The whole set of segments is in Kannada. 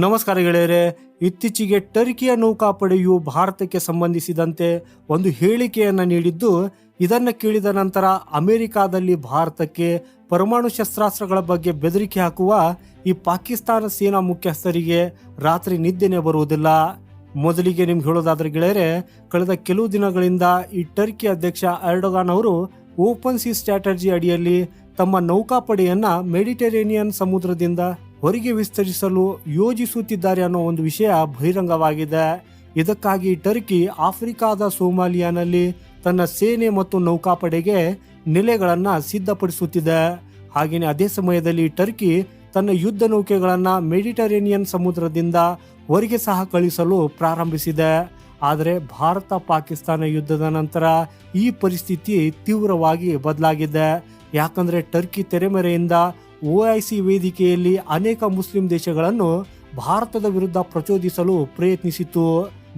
ನಮಸ್ಕಾರ ಗೆಳೆಯರೆ, ಇತ್ತೀಚೆಗೆ ಟರ್ಕಿಯ ನೌಕಾಪಡೆಯು ಭಾರತಕ್ಕೆ ಸಂಬಂಧಿಸಿದಂತೆ ಒಂದು ಹೇಳಿಕೆಯನ್ನು ನೀಡಿದ್ದು, ಇದನ್ನು ಕೇಳಿದ ನಂತರ ಅಮೆರಿಕಾದಲ್ಲಿ ಭಾರತಕ್ಕೆ ಪರಮಾಣು ಶಸ್ತ್ರಾಸ್ತ್ರಗಳ ಬಗ್ಗೆ ಬೆದರಿಕೆ ಹಾಕುವ ಈ ಪಾಕಿಸ್ತಾನ ಸೇನಾ ಮುಖ್ಯಸ್ಥರಿಗೆ ರಾತ್ರಿ ನಿದ್ದೆನೆ ಬರುವುದಿಲ್ಲ. ಮೊದಲಿಗೆ ನಿಮ್ಗೆ ಹೇಳೋದಾದ್ರೆ ಗೆಳೆಯರೆ, ಕಳೆದ ಕೆಲವು ದಿನಗಳಿಂದ ಈ ಟರ್ಕಿ ಅಧ್ಯಕ್ಷ ಅರ್ಡೋಗಾನ್ ಅವರು ಓಪನ್ ಸಿ ಸ್ಟ್ರಾಟಜಿ ಅಡಿಯಲ್ಲಿ ತಮ್ಮ ನೌಕಾಪಡೆಯನ್ನು ಮೆಡಿಟರೇನಿಯನ್ ಸಮುದ್ರದಿಂದ ಹೊರಗೆ ವಿಸ್ತರಿಸಲು ಯೋಜಿಸುತ್ತಿದ್ದಾರೆ ಅನ್ನೋ ಒಂದು ವಿಷಯ ಬಹಿರಂಗವಾಗಿದೆ. ಇದಕ್ಕಾಗಿ ಟರ್ಕಿ, ಆಫ್ರಿಕಾದ ಸೋಮಾಲಿಯಾನಲ್ಲಿ ತನ್ನ ಸೇನೆ ಮತ್ತು ನೌಕಾಪಡೆಗೆ ನೆಲೆಗಳನ್ನ ಸಿದ್ಧಪಡಿಸುತ್ತಿದೆ. ಹಾಗೆಯೇ ಅದೇ ಸಮಯದಲ್ಲಿ ಟರ್ಕಿ ತನ್ನ ಯುದ್ಧ ನೌಕೆಗಳನ್ನ ಮೆಡಿಟರೇನಿಯನ್ ಸಮುದ್ರದಿಂದ ಹೊರಗೆ ಸಹ ಕಳಿಸಲು ಪ್ರಾರಂಭಿಸಿದೆ. ಆದರೆ ಭಾರತ ಪಾಕಿಸ್ತಾನ ಯುದ್ಧದ ನಂತರ ಈ ಪರಿಸ್ಥಿತಿ ತೀವ್ರವಾಗಿ ಬದಲಾಗಿದೆ. ಯಾಕಂದ್ರೆ ಟರ್ಕಿ ತೆರೆಮರೆಯಿಂದ ಒಐಸಿ ವೇದಿಕೆಯಲ್ಲಿ ಅನೇಕ ಮುಸ್ಲಿಂ ದೇಶಗಳನ್ನು ಭಾರತದ ವಿರುದ್ಧ ಪ್ರಚೋದಿಸಲು ಪ್ರಯತ್ನಿಸಿತು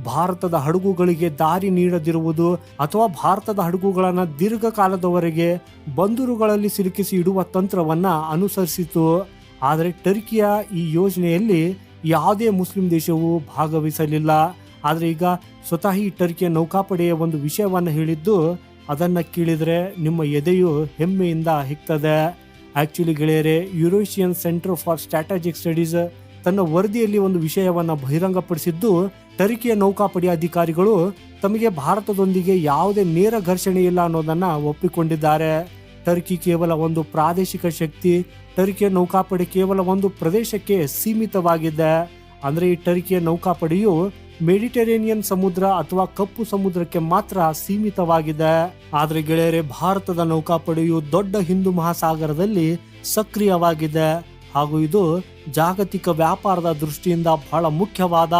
ಭಾರತದ ಹಡಗುಗಳಿಗೆ ದಾರಿ ನೀಡದಿರುವುದು ಅಥವಾ ಭಾರತದ ಹಡಗುಗಳನ್ನು ದೀರ್ಘಕಾಲದವರೆಗೆ ಬಂದರುಗಳಲ್ಲಿ ಸಿಲುಕಿಸಿ ಇಡುವ ತಂತ್ರವನ್ನ ಅನುಸರಿಸಿತು ಆದರೆ ಟರ್ಕಿಯ ಈ ಯೋಜನೆಯಲ್ಲಿ ಯಾವುದೇ ಮುಸ್ಲಿಂ ದೇಶವು ಭಾಗವಹಿಸಲಿಲ್ಲ. ಆದರೆ ಈಗ ಸ್ವತಃ ಈ ಟರ್ಕಿಯ ನೌಕಾಪಡೆಯ ಒಂದು ವಿಷಯವನ್ನು ಹೇಳಿದ್ದು, ಅದನ್ನು ಕೇಳಿದರೆ ನಿಮ್ಮ ಎದೆಯು ಹೆಮ್ಮೆಯಿಂದ ಹಿಗ್ತದೆ. ಆಕ್ಚುಲಿ ಗೆಳೆಯರೆ Eurasian centre for strategic studies ತನ್ನ ವರದಿಯಲ್ಲಿ ಒಂದು ವಿಷಯವನ್ನು ಬಹಿರಂಗಪಡಿಸಿದ್ದು ಟರ್ಕಿಯ ನೌಕಾಪಡೆಯ ಅಧಿಕಾರಿಗಳು ತಮಗೆ ಭಾರತದೊಂದಿಗೆ ಯಾವುದೇ ನೇರ ಘರ್ಷಣೆ ಇಲ್ಲ ಅನ್ನೋದನ್ನು ಒಪ್ಪಿಕೊಂಡಿದ್ದಾರೆ. ಟರ್ಕಿ ಕೇವಲ ಒಂದು ಪ್ರಾದೇಶಿಕ ಶಕ್ತಿ ಟರ್ಕಿಯ ನೌಕಾಪಡೆ ಕೇವಲ ಒಂದು ಪ್ರದೇಶಕ್ಕೆ ಸೀಮಿತವಾಗಿದೆ. ಅಂದರೆ ಈ ಟರ್ಕಿಯ ನೌಕಾಪಡೆಯು ಮೆಡಿಟರೇನಿಯನ್ ಸಮುದ್ರ ಅಥವಾ ಕಪ್ಪು ಸಮುದ್ರಕ್ಕೆ ಮಾತ್ರ ಸೀಮಿತವಾಗಿದೆ. ಆದರೆ ಗೆಳೆಯರೆ, ಭಾರತದ ನೌಕಾಪಡೆಯು ದೊಡ್ಡ ಹಿಂದೂ ಮಹಾಸಾಗರದಲ್ಲಿ ಸಕ್ರಿಯವಾಗಿದೆ. ಹಾಗೂ ಇದು ಜಾಗತಿಕ ವ್ಯಾಪಾರದ ದೃಷ್ಟಿಯಿಂದ ಬಹಳ ಮುಖ್ಯವಾದ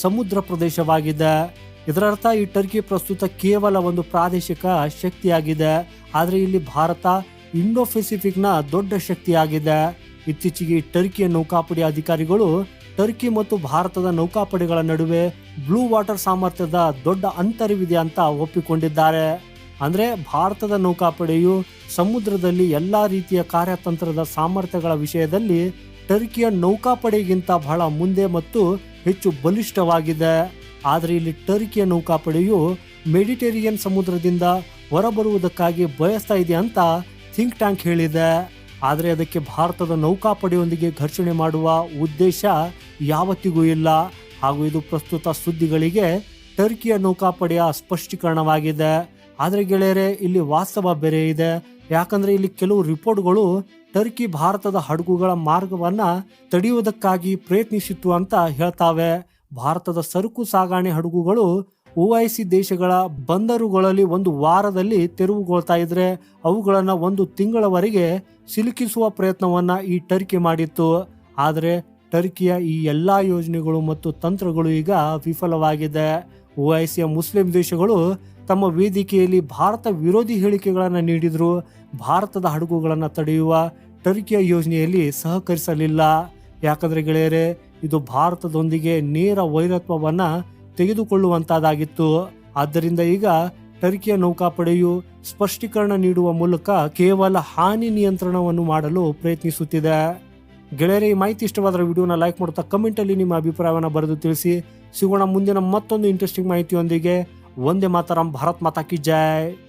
ಸಮುದ್ರ ಪ್ರದೇಶವಾಗಿದೆ. ಇದರರ್ಥ, ಈ ಟರ್ಕಿ ಪ್ರಸ್ತುತ ಕೇವಲ ಒಂದು ಪ್ರಾದೇಶಿಕ ಶಕ್ತಿಯಾಗಿದೆ. ಆದರೆ ಇಲ್ಲಿ ಭಾರತ ಇಂಡೋ ಪೆಸಿಫಿಕ್ನ ದೊಡ್ಡ ಶಕ್ತಿಯಾಗಿದೆ. ಇತ್ತೀಚೆಗೆ ಟರ್ಕಿಯ ನೌಕಾಪಡೆ ಅಧಿಕಾರಿಗಳು ಟರ್ಕಿ ಮತ್ತು ಭಾರತದ ನೌಕಾಪಡೆಗಳ ನಡುವೆ ಬ್ಲೂ ವಾಟರ್ ಸಾಮರ್ಥ್ಯದ ದೊಡ್ಡ ಅಂತರವಿದೆ ಅಂತ ಒಪ್ಪಿಕೊಂಡಿದ್ದಾರೆ. ಅಂದ್ರೆ ಭಾರತದ ನೌಕಾಪಡೆಯು ಸಮುದ್ರದಲ್ಲಿ ಎಲ್ಲಾ ರೀತಿಯ ಕಾರ್ಯತಂತ್ರದ ಸಾಮರ್ಥ್ಯಗಳ ವಿಷಯದಲ್ಲಿ ಟರ್ಕಿಯ ನೌಕಾಪಡೆಗಿಂತ ಬಹಳ ಮುಂದೆ ಮತ್ತು ಹೆಚ್ಚು ಬಲಿಷ್ಠವಾಗಿದೆ. ಆದರೆ ಇಲ್ಲಿ ಟರ್ಕಿಯ ನೌಕಾಪಡೆಯು ಮೆಡಿಟೇರಿಯನ್ ಸಮುದ್ರದಿಂದ ಹೊರಬರುವುದಕ್ಕಾಗಿ ಬಯಸ್ತಾ ಇದೆ ಅಂತ ಥಿಂಕ್ ಟ್ಯಾಂಕ್ ಹೇಳಿದೆ. ಆದರೆ ಅದಕ್ಕೆ ಭಾರತದ ನೌಕಾಪಡೆಯೊಂದಿಗೆ ಘರ್ಷಣೆ ಮಾಡುವ ಉದ್ದೇಶ ಯಾವತ್ತಿಗೂ ಇಲ್ಲ. ಹಾಗೂ ಇದು ಪ್ರಸ್ತುತ ಸುದ್ದಿಗಳಿಗೆ ಟರ್ಕಿಯ ನೌಕಾಪಡೆಯ ಸ್ಪಷ್ಟೀಕರಣವಾಗಿದೆ. ಆದರೆ ಗೆಳೆಯರೆ, ಇಲ್ಲಿ ವಾಸ್ತವ ಬೇರೆ ಇದೆ. ಯಾಕಂದ್ರೆ ಇಲ್ಲಿ ಕೆಲವು ರಿಪೋರ್ಟ್ಗಳು ಟರ್ಕಿ ಭಾರತದ ಹಡಗುಗಳ ಮಾರ್ಗವನ್ನ ತಡೆಯುವುದಕ್ಕಾಗಿ ಪ್ರಯತ್ನಿಸಿತ್ತು ಅಂತ ಹೇಳ್ತಾವೆ. ಭಾರತದ ಸರಕು ಸಾಗಾಣೆ ಹಡಗುಗಳು ಓಐಸಿ ದೇಶಗಳ ಬಂದರುಗಳಲ್ಲಿ ಒಂದು ವಾರದಲ್ಲಿ ತೆರವುಗೊಳ್ತಾ ಇದ್ರೆ ಅವುಗಳನ್ನ ಒಂದು ತಿಂಗಳವರೆಗೆ ಸಿಲುಕಿಸುವ ಪ್ರಯತ್ನವನ್ನ ಈ ಟರ್ಕಿ ಮಾಡಿತ್ತು. ಆದರೆ ಟರ್ಕಿಯ ಈ ಎಲ್ಲ ಯೋಜನೆಗಳು ಮತ್ತು ತಂತ್ರಗಳು ಈಗ ವಿಫಲವಾಗಿದೆ. ಒಐಸಿಯ ಮುಸ್ಲಿಂ ದೇಶಗಳು ತಮ್ಮ ವೇದಿಕೆಯಲ್ಲಿ ಭಾರತ ವಿರೋಧಿ ಹೇಳಿಕೆಗಳನ್ನು ನೀಡಿದ್ರು. ಭಾರತದ ಹಡಗುಗಳನ್ನು ತಡೆಯುವ ಟರ್ಕಿಯ ಯೋಜನೆಯಲ್ಲಿ ಸಹಕರಿಸಲಿಲ್ಲ. ಯಾಕಂದ್ರೆ ಗೆಳೆಯರೆ, ಇದು ಭಾರತದೊಂದಿಗೆ ನೇರ ವೈರತ್ವವನ್ನ ತೆಗೆದುಕೊಳ್ಳುವಂತಾದಾಗಿತ್ತು ಆದ್ದರಿಂದ ಈಗ ಟರ್ಕಿಯ ನೌಕಾಪಡೆಯು ಸ್ಪಷ್ಟೀಕರಣ ನೀಡುವ ಮೂಲಕ ಕೇವಲ ಹಾನಿ ನಿಯಂತ್ರಣವನ್ನು ಮಾಡಲು ಪ್ರಯತ್ನಿಸುತ್ತಿದೆ. ಗೆಳೆಯರೆ ಮಾಹಿತಿ ಇಷ್ಟವಾದರೆ ವಿಡಿಯೋನ ಲೈಕ್ ಮಾಡುತ್ತಾ ಕಮೆಂಟಲ್ಲಿ ನಿಮ್ಮ ಅಭಿಪ್ರಾಯವನ್ನು ಬರೆದು ತಿಳಿಸಿ. ಸಿಗೋಣ ಮುಂದಿನ ಮತ್ತೊಂದು ಇಂಟ್ರೆಸ್ಟಿಂಗ್ ಮಾಹಿತಿಯೊಂದಿಗೆ. ಒಂದೇ ಮಾತರಂ, ಭಾರತ್ ಮಾತಾ ಕಿ ಜೈ.